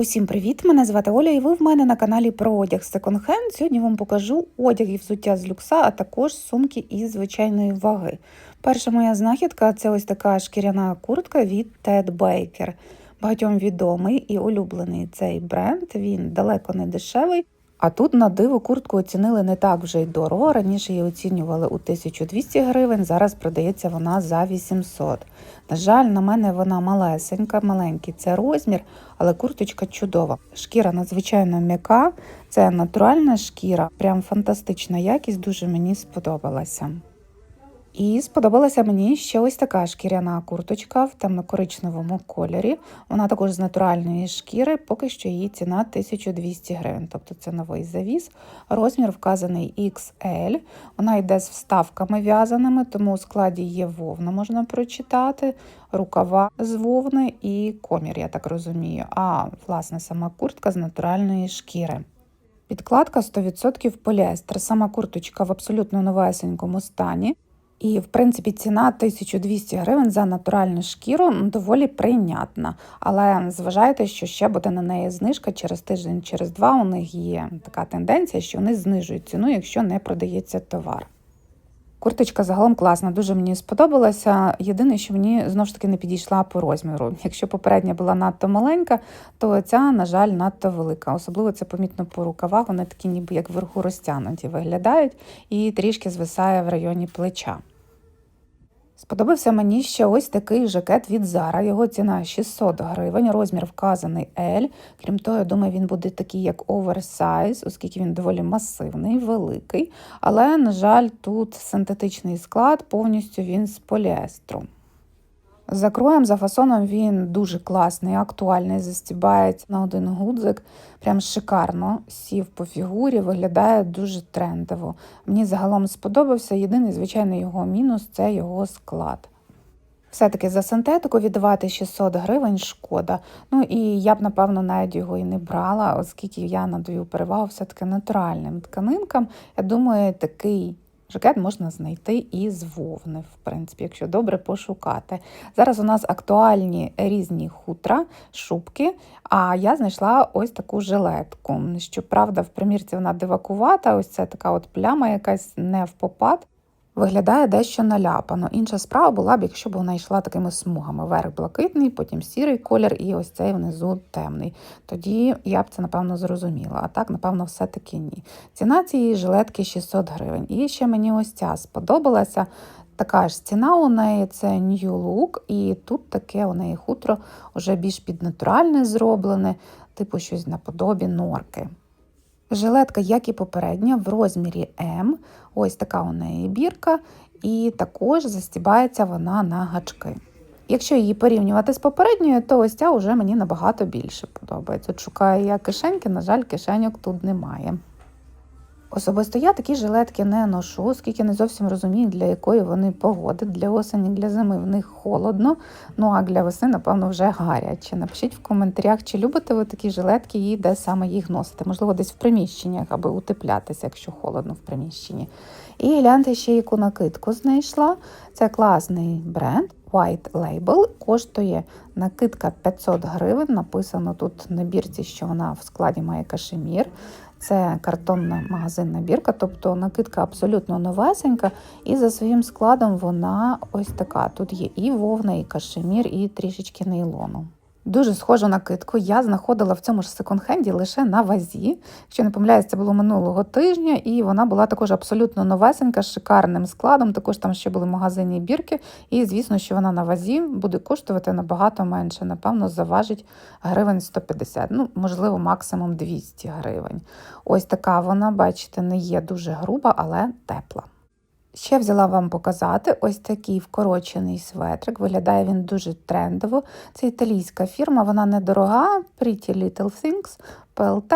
Усім привіт! Мене звати Оля, і ви в мене на каналі про одяг Hand. Сьогодні вам покажу одяг і взуття з люкса, а також сумки із звичайної ваги. Перша моя знахідка це ось така шкіряна куртка від Ted Baker. Багатьом відомий і улюблений цей бренд. Він далеко не дешевий. А тут на диво куртку оцінили не так вже й дорого. Раніше її оцінювали у 1200 гривень, зараз продається вона за 800. На жаль, на мене вона малесенька, маленький це розмір, але курточка чудова. Шкіра надзвичайно м'яка, це натуральна шкіра, прям фантастична якість, дуже мені сподобалася. І сподобалася мені ще ось така шкіряна курточка в темно-коричневому кольорі. Вона також з натуральної шкіри, поки що її ціна 1200 гривень, тобто це новий завіс. Розмір вказаний XL. Вона йде з вставками в'язаними, тому у складі є вовна, можна прочитати, рукава з вовни і комір, я так розумію. А власне сама куртка з натуральної шкіри. Підкладка 100% поліестер. Сама курточка в абсолютно новесенькому стані. І, в принципі, ціна 1200 гривень за натуральну шкіру доволі прийнятна. Але зважайте, що ще буде на неї знижка через тиждень, через два. У них є така тенденція, що вони знижують ціну, якщо не продається товар. Курточка загалом класна, дуже мені сподобалася. Єдине, що мені знову ж таки не підійшла по розміру. Якщо попередня була надто маленька, то ця, на жаль, надто велика. Особливо це помітно по рукавах. Вони такі, ніби як вверху розтягнуті виглядають, і трішки звисає в районі плеча. Сподобався мені ще ось такий жакет від Zara. Його ціна 600 гривень, розмір вказаний L. Крім того, я думаю, він буде такий, як оверсайз, оскільки він доволі масивний, великий. Але, на жаль, тут синтетичний склад, повністю він з поліестру. За кроєм, за фасоном він дуже класний, актуальний, застібається на один гудзик. Прям шикарно сів по фігурі, виглядає дуже трендово. Мені загалом сподобався. Єдиний, звичайно, його мінус це його склад. Все-таки за синтетику віддавати 600 гривень шкода. Ну і я б, напевно, навіть його і не брала, оскільки я надаю перевагу все-таки натуральним тканинкам. Я думаю, такий Жакет можна знайти із вовни, в принципі, якщо добре пошукати. Зараз у нас актуальні різні хутра, шубки, а я знайшла ось таку жилетку. Щоправда, в примірці вона дивакувата, ось це така от пляма, якась не в попад. Виглядає дещо наляпано. Інша справа була б, якщо б вона йшла такими смугами. Верх блакитний, потім сірий колір і ось цей внизу темний. Тоді я б це, напевно, зрозуміла. А так, напевно, все-таки ні. Ціна цієї жилетки 600 гривень. І ще мені ось ця сподобалася. Така ж ціна у неї це New Look, і тут таке у неї хутро вже більш піднатуральне зроблене, типу щось наподобі норки. Жилетка, як і попередня, в розмірі М. Ось така у неї бірка, і також застібається вона на гачки. Якщо її порівнювати з попередньою, то ось ця вже мені набагато більше подобається. От шукаю я кишеньки, на жаль, кишеньок тут немає. Особисто я такі жилетки не ношу, оскільки не зовсім розумію, для якої вони погоди. Для осені, для зими в них холодно, ну а для весни, напевно, вже гаряче. Напишіть в коментарях, чи любите ви такі жилетки і де саме їх носити. Можливо, десь в приміщеннях, аби утеплятися, якщо холодно в приміщенні. І гляньте, ще яку накидку знайшла. Це класний бренд. White Label коштує накидка 500 гривень. Написано тут на бірці, що вона в складі має кашемір. Це картонна магазинна бірка, тобто накидка абсолютно новесенька, і за своїм складом вона ось така. Тут є і вовна, і кашемір, і трішечки нейлону. Дуже схожу накидку я знаходила в цьому ж секонд-хенді лише на вазі. Якщо не помиляюсь, це було минулого тижня, і вона була також абсолютно новесенька, з шикарним складом. Також там ще були магазинні бірки. І звісно, що вона на вазі буде коштувати набагато менше. Напевно, заважить гривень 150, ну, можливо, максимум 200 гривень. Ось така вона, бачите, не є дуже груба, але тепла. Ще взяла вам показати ось такий вкорочений светрик. Виглядає він дуже трендово. Це італійська фірма, вона недорога, Pretty Little Things, PLT.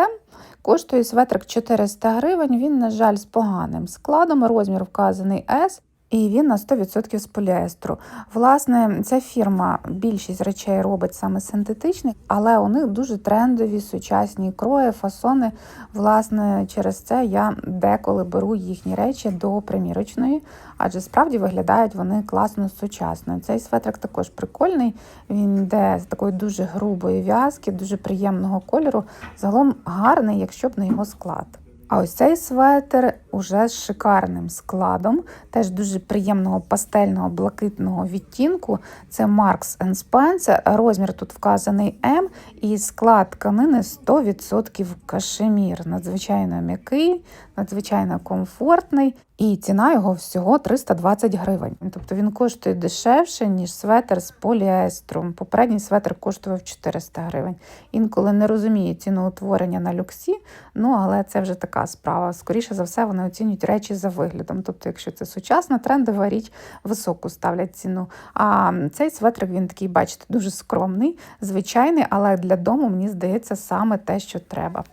Коштує светрик 400 гривень. Він, на жаль, з поганим складом. Розмір вказаний S. І він на 100% з поліестру. Власне, ця фірма більшість речей робить саме синтетичних, але у них дуже трендові сучасні крої, фасони. Власне, через це я деколи беру їхні речі до примірочної, адже справді виглядають вони класно сучасно. Цей светрик також прикольний. Він йде з такої дуже грубої в'язки, дуже приємного кольору. Загалом гарний, якщо б не його склад. А ось цей светр уже з шикарним складом, теж дуже приємного пастельного блакитного відтінку. Це Marks Spencer, розмір тут вказаний М, і склад тканини 100% кашемір. Надзвичайно м'який, надзвичайно комфортний. І ціна його всього 320 гривень. Тобто він коштує дешевше, ніж светр з поліестром. Попередній светр коштував 400 гривень. Інколи не розумію ціноутворення на люксі, ну але це вже така справа. Скоріше за все, вони оцінюють речі за виглядом. Тобто, якщо це сучасна трендова річ, високу ставлять ціну. А цей светрик він такий, бачите, дуже скромний, звичайний, але для дому мені здається саме те, що треба.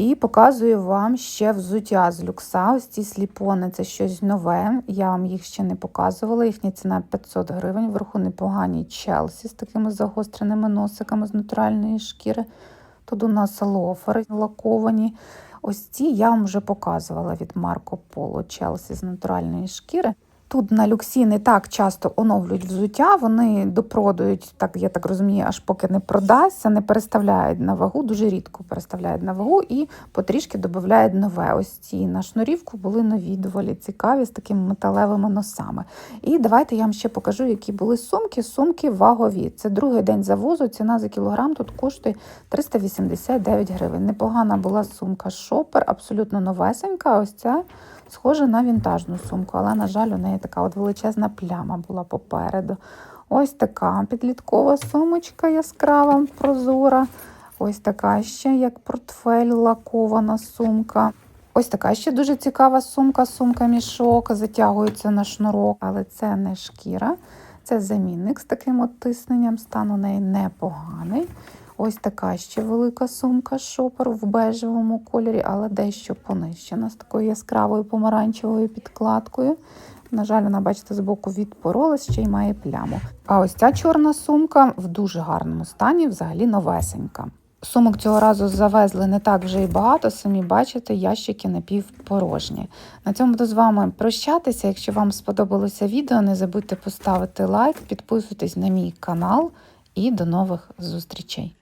І показую вам ще взуття з люкса. Ось ці сліпони це щось нове. Я вам їх ще не показувала. Їхня ціна 500 гривень. Вверху непогані челсі з такими загостреними носиками з натуральної шкіри. Тут у нас лофери лаковані. Ось ці я вам вже показувала від Марко Поло Челсі з натуральної шкіри. Тут на люксі не так часто оновлюють взуття, вони допродують, так я так розумію, аж поки не продасться, не переставляють на вагу, дуже рідко переставляють на вагу і потрішки додають нове. Ось ці на шнурівку були нові, доволі цікаві, з такими металевими носами. І давайте я вам ще покажу, які були сумки. Сумки вагові. Це другий день завозу. Ціна за кілограм тут коштує 389 гривень. Непогана була сумка шопер, абсолютно новесенька. Ось ця. Схожа на вінтажну сумку, але, на жаль, у неї така от величезна пляма була попереду. Ось така підліткова сумочка яскрава, прозора. Ось така ще, як портфель, лакована сумка. Ось така ще дуже цікава сумка, сумка-мішок, затягується на шнурок, але це не шкіра, це замінник з таким от тисненням, стан у неї непоганий. Ось така ще велика сумка шопер в бежевому кольорі, але дещо понищена з такою яскравою помаранчевою підкладкою. На жаль, вона, бачите, збоку відпоролась, ще й має пляму. А ось ця чорна сумка в дуже гарному стані, взагалі новесенька. Сумок цього разу завезли не так вже й багато, самі бачите, ящики напівпорожні. На цьому буду з вами прощатися. Якщо вам сподобалося відео, не забудьте поставити лайк, підписуйтесь на мій канал і до нових зустрічей.